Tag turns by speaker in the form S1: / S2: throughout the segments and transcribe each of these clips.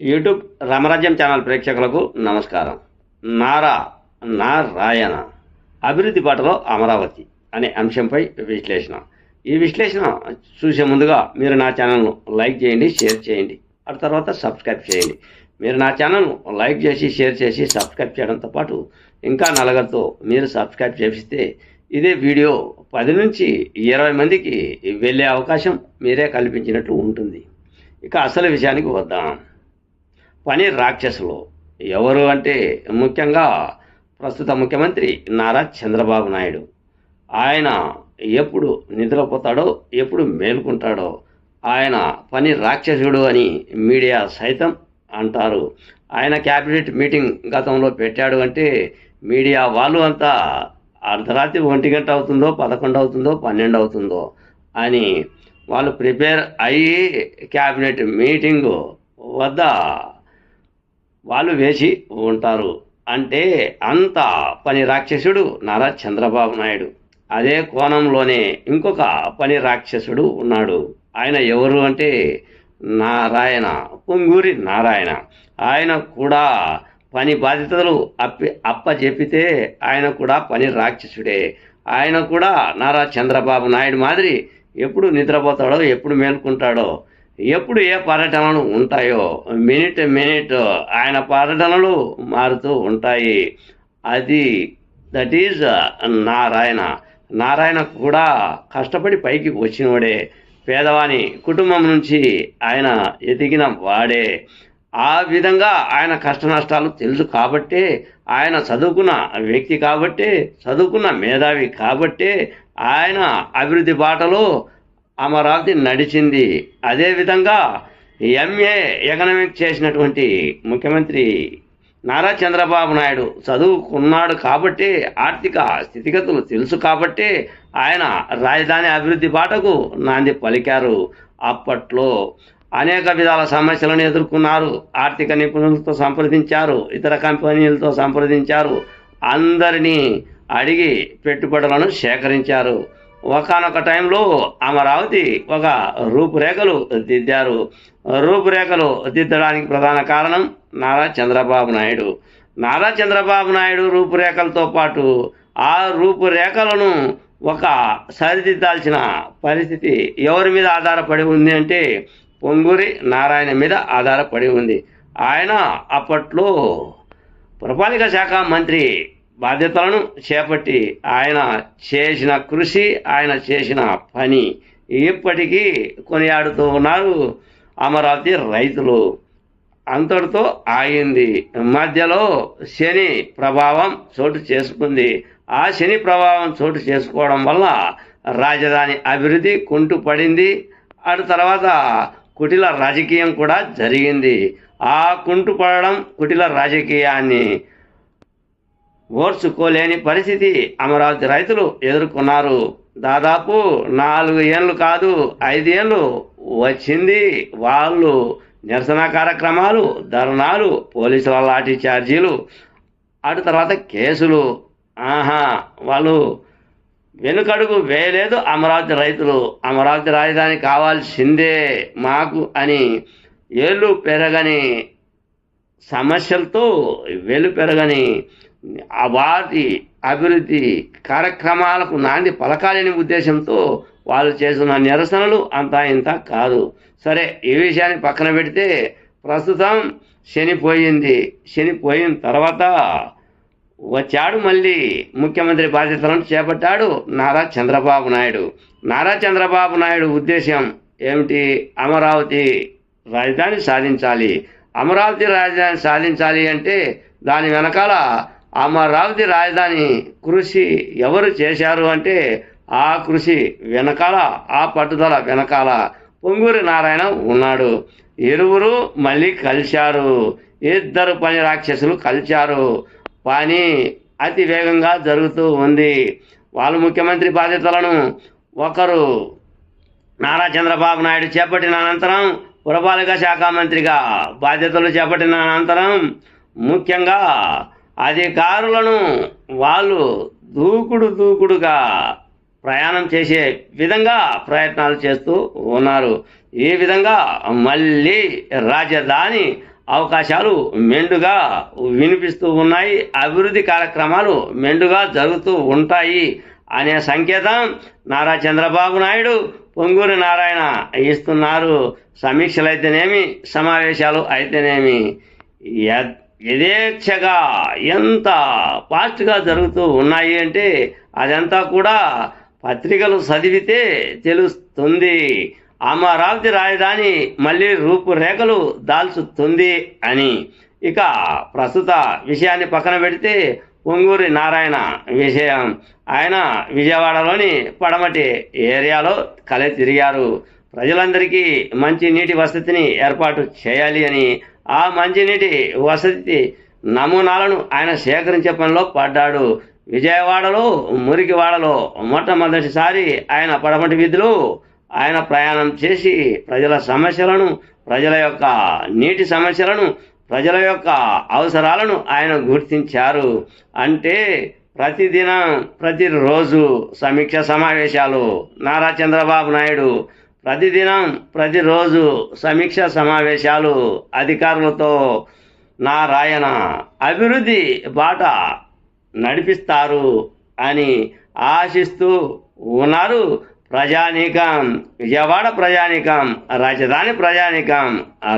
S1: YouTube రామరాజ్యం channel ప్రేక్షకులకు నమస్కారం. నారా నారాయణ. అభివృద్ధి బాటలో అమరావతి అనే అంశంపై విశ్లేషణ. ఈ విశ్లేషణ చూసే ముందుగా మీరు నా ఛానల్ను లైక్ చేయండి షేర్ చేయండి. ఆ తర్వాత సబ్స్క్రైబ్ చేయండి. మీరు నా ఛానల్ను లైక్ చేసి షేర్ చేసి సబ్స్క్రైబ్ చేయడంతో పాటు ఇంకా నలుగురితో మీరు సబ్స్క్రైబ్ చేపిస్తే ఇదే వీడియో పది నుంచి ఇరవై మందికి వెళ్ళే అవకాశం మీరే కల్పించినట్లు ఉంటుంది. ఇక అసలు విషయానికి వద్దాం. పని రాక్షసులు. ఎవరు అంటే ముఖ్యంగా ప్రస్తుత ముఖ్యమంత్రి నారా చంద్రబాబు నాయుడు. ఆయన ఎప్పుడు నిద్రపోతాడో ఎప్పుడు మేలుకుంటాడో ఆయన పని రాక్షసుడు అని మీడియా సైతం అంటారు. ఆయన క్యాబినెట్ మీటింగ్ గతంలో పెట్టాడు అంటే మీడియా వాళ్ళు అంతా అర్ధరాత్రి ఒంటి గంట అవుతుందో పదకొండు అవుతుందో పన్నెండు అవుతుందో అని వాళ్ళు ప్రిపేర్ అయ్యి క్యాబినెట్ మీటింగ్ వద్ద వాళ్ళు వేసి ఉంటారు. అంటే అంత పని రాక్షసుడు నారా చంద్రబాబు నాయుడు. అదే కోణంలోనే ఇంకొక పని రాక్షసుడు ఉన్నాడు. ఆయన ఎవరు అంటే నారాయణ పొంగూరి నారాయణ. ఆయన కూడా పని బాధ్యతలు అప్పి అప్ప చెప్పితే ఆయన కూడా పని రాక్షసుడే. ఆయన కూడా నారా చంద్రబాబు నాయుడు మాదిరి ఎప్పుడు నిద్రపోతాడో ఎప్పుడు మేల్కుంటాడో ఎప్పుడు ఏ పర్యటనలు ఉంటాయో మినిట్ మినిట్ ఆయన పర్యటనలు మారుతూ ఉంటాయి. అది that is uh, Narayana. Narayana కూడా కష్టపడి పైకి వచ్చినవాడే. పేదవాని కుటుంబం నుంచి ఆయన ఎదిగిన వాడే. ఆ విధంగా ఆయన కష్ట నష్టాలు తెలుసు కాబట్టే ఆయన చదువుకున్న వ్యక్తి కాబట్టే చదువుకున్న మేధావి కాబట్టే ఆయన అభివృద్ధి బాటలో అమరావతి నడిచింది. అదేవిధంగా ఎంఏ ఎకనామిక్ చేసినటువంటి ముఖ్యమంత్రి నారా చంద్రబాబు నాయుడు చదువుకున్నాడు కాబట్టి ఆర్థిక స్థితిగతులు తెలుసు కాబట్టి ఆయన రాజధాని అభివృద్ధి బాటకు నాంది పలికారు. అప్పట్లో అనేక విధాల సమస్యలను ఎదుర్కొన్నారు. ఆర్థిక నిపుణులతో సంప్రదించారు. ఇతర కంపెనీలతో సంప్రదించారు. అందరినీ అడిగి పెట్టుబడులను సేకరించారు. ఒకనొక టైంలో అమరావతి ఒక రూపురేఖలు దిద్దారు. రూపురేఖలు దిద్దడానికి ప్రధాన కారణం నారా చంద్రబాబు నాయుడు. నారా చంద్రబాబు నాయుడు రూపురేఖలతో పాటు ఆ రూపురేఖలను ఒక సరిదిద్దాల్సిన పరిస్థితి ఎవరి మీద ఆధారపడి ఉంది అంటే పొంగూరి నారాయణ మీద ఆధారపడి ఉంది. ఆయన అప్పట్లో పురపాలిక శాఖ మంత్రి బాధ్యతలను చేపట్టి ఆయన చేసిన కృషి ఆయన చేసిన పని ఇప్పటికీ కొనియాడుతూ ఉన్నారు అమరావతి రైతులు. అంతటితో ఆగింది. మధ్యలో శని ప్రభావం చోటు చేసుకుంది. ఆ శని ప్రభావం చోటు చేసుకోవడం వల్ల రాజధాని అభివృద్ధి కుంటు పడింది. అటు తర్వాత కుటిల రాజకీయం కూడా జరిగింది. ఆ కుంటు పడడం కుటిల రాజకీయాన్ని ఓర్చుకోలేని పరిస్థితి అమరావతి రైతులు ఎదుర్కొన్నారు. దాదాపు నాలుగు ఏళ్ళు కాదు ఐదు ఏళ్ళు వచ్చింది. వాళ్ళు నిరసన కార్యక్రమాలు ధర్నాలు పోలీసుల లాఠీ ఛార్జీలు అటు తర్వాత కేసులు. ఆహా వాళ్ళు వెనుకడుగు వేయలేదు అమరావతి రైతులు. అమరావతి రాజధాని కావాల్సిందే మాకు అని ఏళ్ళు పెరగని సమస్యలతో వెలు పెరగని ఆ అభివృద్ధి కార్యక్రమాలకు నాంది పలకాలని ఉద్దేశంతో వాళ్ళు చేస్తున్న నిరసనలు అంతా ఇంత కాదు. సరే ఈ విషయాన్ని పక్కన పెడితే ప్రస్తుతం శనిపోయింది. శనిపోయిన తర్వాత వచ్చాడు మళ్ళీ ముఖ్యమంత్రి బాధ్యతలను చేపట్టాడు నారా చంద్రబాబు నాయుడు. నారా చంద్రబాబు నాయుడు ఉద్దేశం ఏమిటి? అమరావతి రాజధాని సాధించాలి. అమరావతి రాజధాని సాధించాలి అంటే దాని వెనకాల అమరావతి రాజధాని కృషి ఎవరు చేశారు అంటే ఆ కృషి వెనకాల ఆ పట్టుదల వెనకాల పొంగూరి నారాయణ ఉన్నాడు. ఇరువురు మళ్ళీ కలిశారు. ఇద్దరు పని రాక్షసులు కలిశారు. పని అతి వేగంగా జరుగుతూ ఉంది. వాళ్ళు ముఖ్యమంత్రి బాధ్యతలను ఒకరు నారా చంద్రబాబు నాయుడు చేపట్టిన అనంతరం పురపాలిక శాఖ మంత్రిగా బాధ్యతలు చేపట్టిన అనంతరం ముఖ్యంగా అధికారులను వాళ్ళు దూకుడు దూకుడుగా ప్రయాణం చేసే విధంగా ప్రయత్నాలు చేస్తూ ఉన్నారు. ఈ విధంగా మళ్ళీ రాజధాని అవకాశాలు మెండుగా వినిపిస్తూ ఉన్నాయి. అభివృద్ధి కార్యక్రమాలు మెండుగా జరుగుతూ ఉంటాయి అనే సంకేతం నారా చంద్రబాబు నాయుడు పొంగూరు నారాయణ ఇస్తున్నారు. సమీక్షలు అయితేనేమి సమావేశాలు అయితేనేమి? యథేచ్ఛగా ఎంత ఫాస్ట్గా జరుగుతూ ఉన్నాయి అంటే అదంతా కూడా పత్రికలు చదివితే తెలుస్తుంది. అమరావతి రాజధాని మళ్ళీ రూపురేఖలు దాల్చుతుంది అని. ఇక ప్రస్తుత విషయాన్ని పక్కన పెడితే పొంగూరి నారాయణ విషయం. ఆయన విజయవాడలోని పడమటి ఏరియాలో కలె తిరిగారు. ప్రజలందరికీ మంచి నీటి వసతిని ఏర్పాటు చేయాలి అని ఆ మంచినీటి వసతి నమూనాలను ఆయన సేకరించే పనిలో పడ్డాడు. విజయవాడలో మురికివాడలో మొట్టమొదటిసారి ఆయన పడమటి విధులు ఆయన ప్రయాణం చేసి ప్రజల సమస్యలను ప్రజల యొక్క నీటి సమస్యలను ప్రజల యొక్క అవసరాలను ఆయన గుర్తించారు. అంటే ప్రతిదినం ప్రతిరోజు సమీక్ష సమావేశాలు. నారా చంద్రబాబు నాయుడు ప్రతిదినం ప్రతిరోజు సమీక్ష సమావేశాలు అధికారులతో నారాయణ అభివృద్ధి బాట నడిపిస్తారు అని ఆశిస్తూ ఉన్నారు ప్రజానీకం విజయవాడ ప్రజానీకం రాజధాని ప్రజానీకం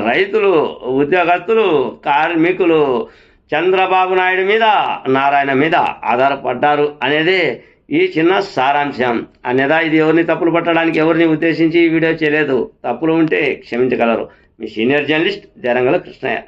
S1: రైతులు ఉద్యోగస్తులు కార్మికులు చంద్రబాబు నాయుడు మీద నారాయణ మీద ఆధారపడ్డారు అనేది ఈ చిన్న సారాంశం. అన్యదా ఇది ఎవరిని తప్పులు పట్టడానికి ఎవరిని ఉద్దేశించి ఈ వీడియో చేయలేదు. తప్పులు ఉంటే క్షమించగలరు. మీ సీనియర్ జర్నలిస్ట్ జరంగల కృష్ణయ్య.